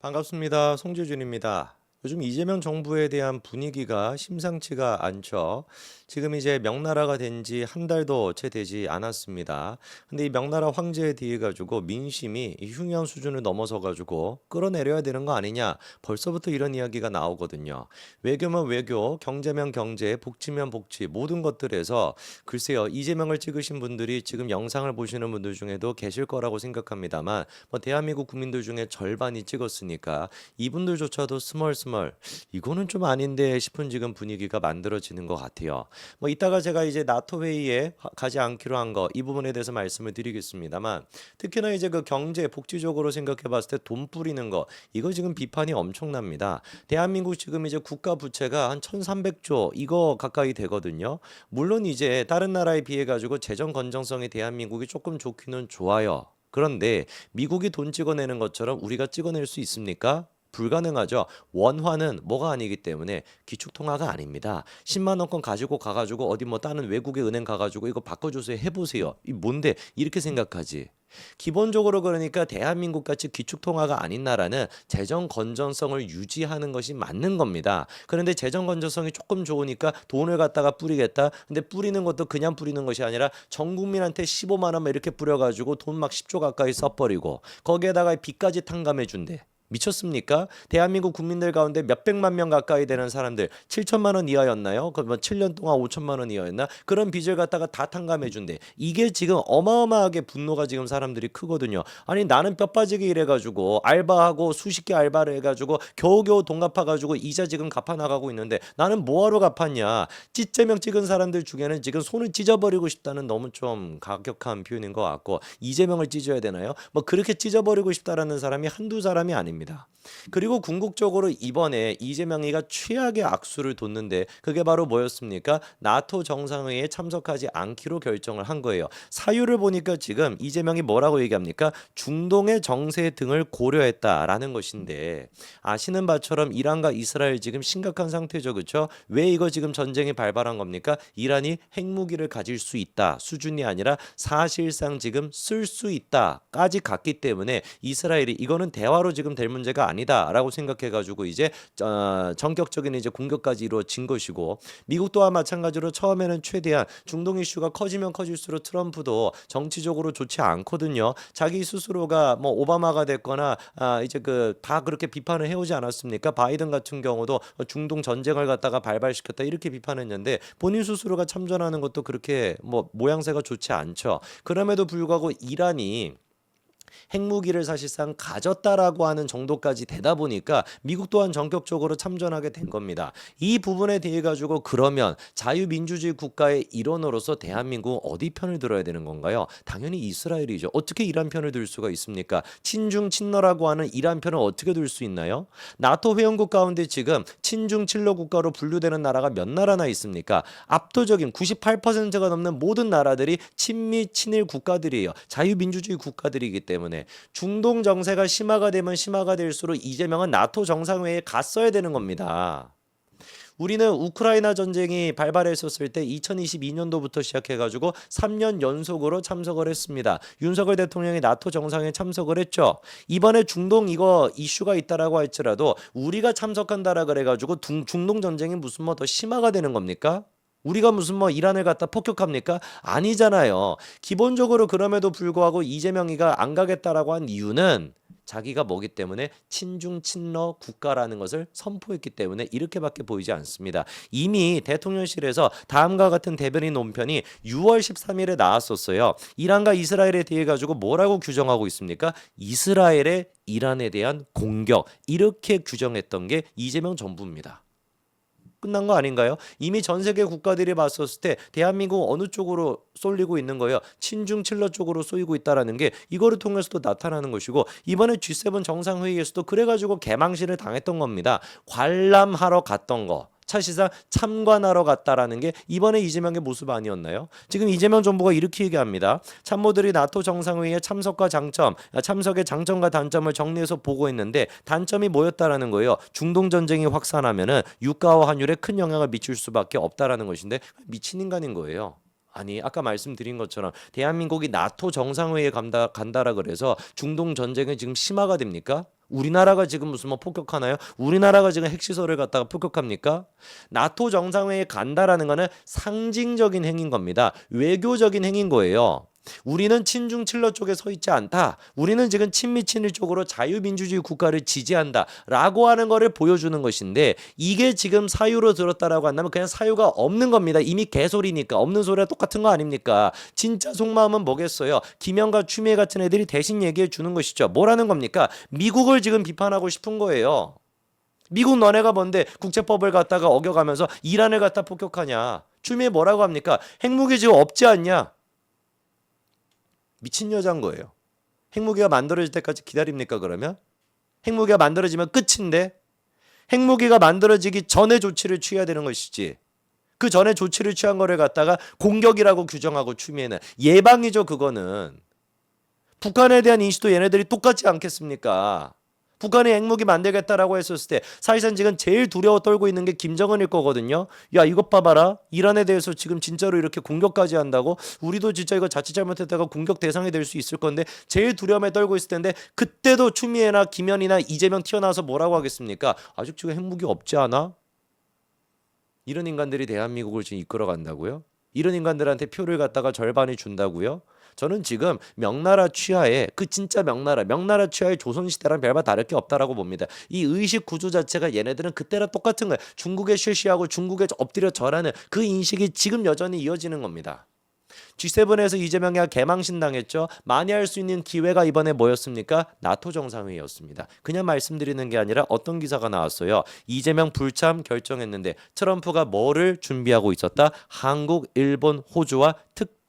반갑습니다. 송재준입니다. 요즘 이재명 정부에 대한 분위기가 심상치가 않죠. 지금 이제 명나라가 된 지 한 달도 채 되지 않았습니다. 근데 이 명나라 황제에 대해 가지고 민심이 이 흉흉한 수준을 넘어서 가지고 끌어내려야 되는 거 아니냐. 벌써부터 이런 이야기가 나오거든요. 외교면 외교, 경제면 경제, 복지면 복지 모든 것들에서 글쎄요. 이재명을 찍으신 분들이 지금 영상을 보시는 분들 중에도 계실 거라고 생각합니다만 뭐 대한민국 국민들 중에 절반이 찍었으니까 이분들조차도 스멀스멀 이거는 좀 아닌데 싶은 지금 분위기가 만들어지는 것 같아요. 뭐 이따가 제가 이제 나토 회의에 가- 가지 않기로 한 거 이 부분에 대해서 말씀을 드리겠습니다만 특히나 이제 그 경제 복지적으로 생각해 봤을 때 돈 뿌리는 거 이거 지금 비판이 엄청납니다. 대한민국 지금 이제 국가 부채가 한 1,300조 이거 가까이 되거든요. 물론 이제 다른 나라에 비해 가지고 재정 건전성이 대한민국이 조금 좋기는 좋아요. 그런데 미국이 돈 찍어내는 것처럼 우리가 찍어낼 수 있습니까? 불가능하죠. 원화는 뭐가 아니기 때문에 기축 통화가 아닙니다. 10만 원권 가지고 가가지고 어디 뭐 다른 외국의 은행 가가지고 이거 바꿔주세요 해보세요. 이 뭔데 이렇게 생각하지. 기본적으로 그러니까 대한민국 같이 기축통화가 아닌 나라는 재정 건전성을 유지하는 것이 맞는 겁니다. 그런데 재정 건전성이 조금 좋으니까 돈을 갖다가 뿌리겠다. 근데 뿌리는 것도 그냥 뿌리는 것이 아니라 전 국민한테 15만 원 이렇게 뿌려가지고 돈 막 10조 가까이 써버리고 거기에다가 빚까지 탕감해 준대. 미쳤습니까? 대한민국 국민들 가운데 몇백만 명 가까이 되는 사람들 7천만 원 이하였나요? 그뭐 7년 동안 5천만 원 이하였나? 그런 빚을 갖다가 다 탕감해 준대. 이게 지금 어마어마하게 분노가 지금 사람들이 크거든요. 아니 나는 뼈 빠지게 일해 가지고 알바하고 수십 개 알바를 해 가지고 겨우겨우 돈 갚아 가지고 이자 지금 갚아 나가고 있는데 나는 뭐하러 갚았냐? 찌제명 찍은 사람들 중에는 지금 손을 찢어버리고 싶다는 너무 좀 가격한 표현인 것 같고 이재명을 찢어야 되나요? 뭐 그렇게 찢어버리고 싶다라는 사람이 한두 사람이 아닙니다. 그리고 궁극적으로 이번에 이재명이가 최악의 악수를 뒀는데 그게 바로 뭐였습니까? 나토 정상회의에 참석하지 않기로 결정을 한 거예요. 사유를 보니까 지금 이재명이 뭐라고 얘기합니까? 중동의 정세 등을 고려했다라는 것인데 아시는 바처럼 이란과 이스라엘 지금 심각한 상태죠. 그렇죠? 왜 이거 지금 전쟁이 발발한 겁니까? 이란이 핵무기를 가질 수 있다 수준이 아니라 사실상 지금 쓸 수 있다까지 갔기 때문에 이스라엘이 이거는 대화로 지금 될 문제가 아니다라고 생각해 가지고 이제 어, 전격적인 이제 공격까지 이루어진 것이고 미국 또한 마찬가지로 처음에는 최대한 중동 이슈가 커지면 커질수록 트럼프도 정치적으로 좋지 않거든요. 자기 스스로가 뭐 오바마가 됐거나 아, 이제 그 다 그렇게 비판을 해오지 않았습니까? 바이든 같은 경우도 중동 전쟁을 갖다가 발발시켰다 이렇게 비판했는데 본인 스스로가 참전하는 것도 그렇게 뭐 모양새가 좋지 않죠. 그럼에도 불구하고 이란이 핵무기를 사실상 가졌다라고 하는 정도까지 되다 보니까 미국 또한 전격적으로 참전하게 된 겁니다. 이 부분에 대해 가지고 그러면 자유민주주의 국가의 일원으로서 대한민국 어디 편을 들어야 되는 건가요? 당연히 이스라엘이죠. 어떻게 이란 편을 들 수가 있습니까? 친중 친러라고 하는 이란 편을 어떻게 들 수 있나요? 나토 회원국 가운데 지금 친중 친러 국가로 분류되는 나라가 몇 나라나 있습니까? 압도적인 98%가 넘는 모든 나라들이 친미 친일 국가들이에요. 자유민주주의 국가들이기 때문에 중동 정세가 심화가 되면 심화가 될수록 이재명은 나토 정상회의에 갔어야 되는 겁니다. 우리는 우크라이나 전쟁이 발발했었을 때 2022년도부터 시작해가지고 3년 연속으로 참석을 했습니다. 윤석열 대통령이 나토 정상에 참석을 했죠. 이번에 중동 이거 이슈가 있다라고 할지라도 우리가 참석한다라 그래가지고 중- 중동 전쟁이 무슨 뭐 더 심화가 되는 겁니까? 우리가 무슨 뭐 이란을 갖다 폭격합니까? 아니잖아요. 기본적으로 그럼에도 불구하고 이재명이가 안 가겠다라고 한 이유는 자기가 뭐기 때문에 친중 친러 국가라는 것을 선포했기 때문에 이렇게밖에 보이지 않습니다. 이미 대통령실에서 다음과 같은 대변인 논편이 6월 13일에 나왔었어요. 이란과 이스라엘에 대해 가지고 뭐라고 규정하고 있습니까? 이스라엘의 이란에 대한 공격 이렇게 규정했던 게 이재명 정부입니다. 끝난 거 아닌가요? 이미 전 세계 국가들이 봤었을 때 대한민국 어느 쪽으로 쏠리고 있는 거예요? 친중 칠러 쪽으로 쏘이고 있다라는 게 이거를 통해서도 나타나는 것이고 이번에 G7 정상회의에서도 그래가지고 개망신을 당했던 겁니다. 관람하러 갔던 거. 사실상 참관하러 갔다라는 게 이번에 이재명의 모습 아니었나요? 지금 이재명 정부가 이렇게 얘기합니다. 참모들이 나토 정상회의에 참석과 장점, 아, 참석의 장점과 단점을 정리해서 보고했는데 단점이 뭐였다라는 거예요. 중동 전쟁이 확산하면은 유가와 환율에 큰 영향을 미칠 수밖에 없다라는 것인데 미친 인간인 거예요. 아니 아까 말씀드린 것처럼 대한민국이 나토 정상회의에 간다, 간다라 그래서 중동 전쟁이 지금 심화가 됩니까? 우리나라가 지금 무슨 뭐 폭격하나요? 우리나라가 지금 핵시설을 갖다가 폭격합니까? 나토 정상회의에 간다라는 거는 상징적인 행인 겁니다. 외교적인 행인 거예요. 우리는 친중 칠러 쪽에 서 있지 않다. 우리는 지금 친미 친일 쪽으로 자유민주주의 국가를 지지한다라고 하는 거를 보여주는 것인데 이게 지금 사유로 들었다라고 한다면 그냥 사유가 없는 겁니다. 이미 개소리니까 없는 소리가 똑같은 거 아닙니까? 진짜 속마음은 뭐겠어요? 김영과 추미애 같은 애들이 대신 얘기해 주는 것이죠. 뭐라는 겁니까? 미국을 지금 비판하고 싶은 거예요. 미국 너네가 뭔데 국제법을 갖다가 어겨가면서 이란을 갖다 폭격하냐? 추미애 뭐라고 합니까? 핵무기 지금 없지 않냐? 미친 여자인 거예요. 핵무기가 만들어질 때까지 기다립니까 그러면? 핵무기가 만들어지면 끝인데 핵무기가 만들어지기 전에 조치를 취해야 되는 것이지. 그 전에 조치를 취한 거를 갖다가 공격이라고 규정하고 추미애는 예방이죠 그거는. 북한에 대한 인식도 얘네들이 똑같지 않겠습니까? 북한이 핵무기 만들겠다라고 했었을 때 사실상 지금 제일 두려워 떨고 있는 게 김정은일 거거든요. 야 이것 봐봐라. 이란에 대해서 지금 진짜로 이렇게 공격까지 한다고 우리도 진짜 이거 자칫 잘못했다가 공격 대상이 될 수 있을 건데 제일 두려움에 떨고 있을 텐데 그때도 추미애나 김현이나 이재명 튀어나와서 뭐라고 하겠습니까? 아직 지금 핵무기 없지 않아? 이런 인간들이 대한민국을 지금 이끌어 간다고요? 이런 인간들한테 표를 갖다가 절반이 준다고요? 저는 지금 명나라 취하에 그 진짜 명나라 명나라 취하의 조선시대랑 별반 다를 게 없다라고 봅니다. 이 의식 구조 자체가 얘네들은 그때랑 똑같은 거예요. 중국에 실시하고 중국에 엎드려 절하는 그 인식이 지금 여전히 이어지는 겁니다. G7에서 이재명이 개망신 당했죠. 많이 할수 있는 기회가 이번에 뭐였습니까? 나토 정상회의였습니다. 그냥 말씀드리는 게 아니라 어떤 기사가 나왔어요. 이재명 불참 결정했는데 트럼프가 뭐를 준비하고 있었다? 한국, 일본, 호주와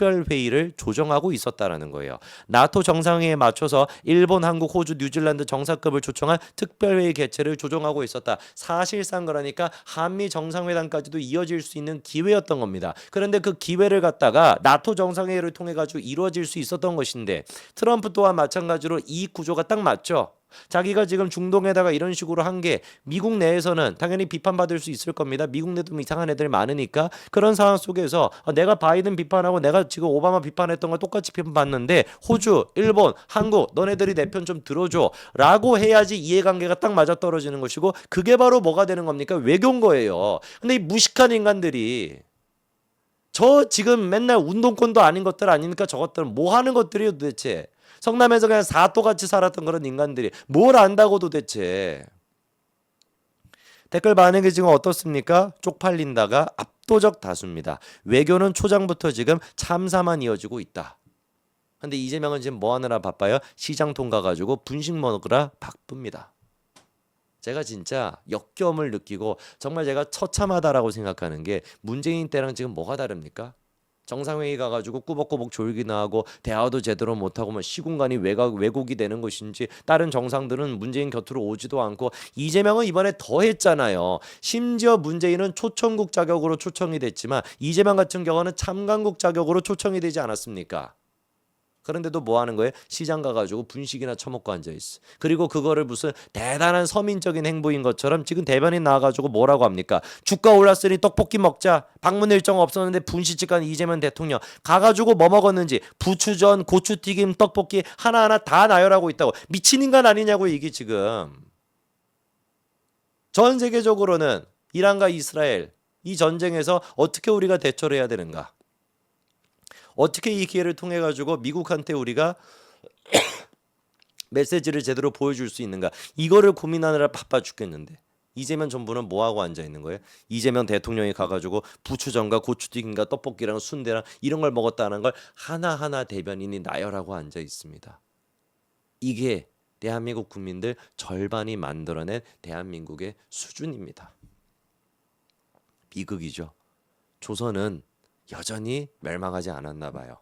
특별 회의를 조정하고 있었다라는 거예요. 나토 정상회의에 맞춰서 일본, 한국, 호주, 뉴질랜드 정상급을 초청한 특별 회의 개최를 조정하고 있었다. 사실상 그러니까 한미 정상회담까지도 이어질 수 있는 기회였던 겁니다. 그런데 그 기회를 갖다가 나토 정상회의를 통해 가지고 이루어질 수 있었던 것인데 트럼프 또한 마찬가지로 이 구조가 딱 맞죠. 자기가 지금 중동에다가 이런 식으로 한 게 미국 내에서는 당연히 비판받을 수 있을 겁니다. 미국 내도 이상한 애들 많으니까 그런 상황 속에서 어, 내가 바이든 비판하고 내가 지금 오바마 비판했던 거 똑같이 비판받는데 호주, 일본, 한국 너네들이 내 편 좀 들어줘라고 해야지 이해관계가 딱 맞아 떨어지는 것이고 그게 바로 뭐가 되는 겁니까? 외교인 거예요. 근데 이 무식한 인간들이 저 지금 맨날 운동권도 아닌 것들 아닙니까? 저것들은 뭐 하는 것들이에요 도대체? 성남에서 그냥 사또같이 살았던 그런 인간들이 뭘 안다고 도대체? 댓글 반응이 지금 어떻습니까? 쪽팔린다가 압도적 다수입니다. 외교는 초장부터 지금 참사만 이어지고 있다. 근데 이재명은 지금 뭐 하느라 바빠요? 시장 통과 가지고 분식 먹으라 바쁩니다. 제가 진짜 역겨움을 느끼고 정말 제가 처참하다라고 생각하는 게 문재인 때랑 지금 뭐가 다릅니까? 정상회의 가가지고 꾸벅꾸벅 졸기나 하고 대화도 제대로 못하고 뭐 시공간이 외곽 왜곡이 되는 것인지 다른 정상들은 문재인 곁으로 오지도 않고 이재명은 이번에 더 했잖아요. 심지어 문재인은 초청국 자격으로 초청이 됐지만 이재명 같은 경우는 참관국 자격으로 초청이 되지 않았습니까? 그런데도 뭐 하는 거예요? 시장 가가지고 분식이나 처먹고 앉아 있어. 그리고 그거를 무슨 대단한 서민적인 행보인 것처럼 지금 대변인 나와가지고 뭐라고 합니까? 주가 올랐으니 떡볶이 먹자. 방문 일정 없었는데 분식집 간 이재명 대통령 가가지고 뭐 먹었는지 부추전, 고추튀김, 떡볶이 하나하나 다 나열하고 있다고 미친 인간 아니냐고 이게 지금. 전 세계적으로는 이란과 이스라엘 이 전쟁에서 어떻게 우리가 대처를 해야 되는가? 어떻게 이 기회를 통해 가지고 미국한테 우리가 메시지를 제대로 보여줄 수 있는가 이거를 고민하느라 바빠 죽겠는데 이재명 정부는 뭐 하고 앉아 있는 거예요? 이재명 대통령이 가가지고 부추전과 고추튀김과 떡볶이랑 순대랑 이런 걸 먹었다는 걸 하나하나 대변인이 나열하고 앉아 있습니다. 이게 대한민국 국민들 절반이 만들어낸 대한민국의 수준입니다. 비극이죠. 조선은 여전히 멸망하지 않았나 봐요.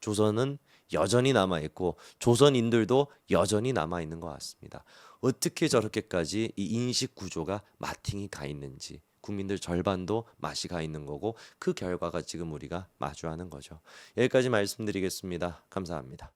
조선은 여전히 남아 있고 조선인들도 여전히 남아 있는 것 같습니다. 어떻게 저렇게까지 이 인식 구조가 마팅이 가 있는지 국민들 절반도 맛이 가 있는 거고 그 결과가 지금 우리가 마주하는 거죠. 여기까지 말씀드리겠습니다. 감사합니다.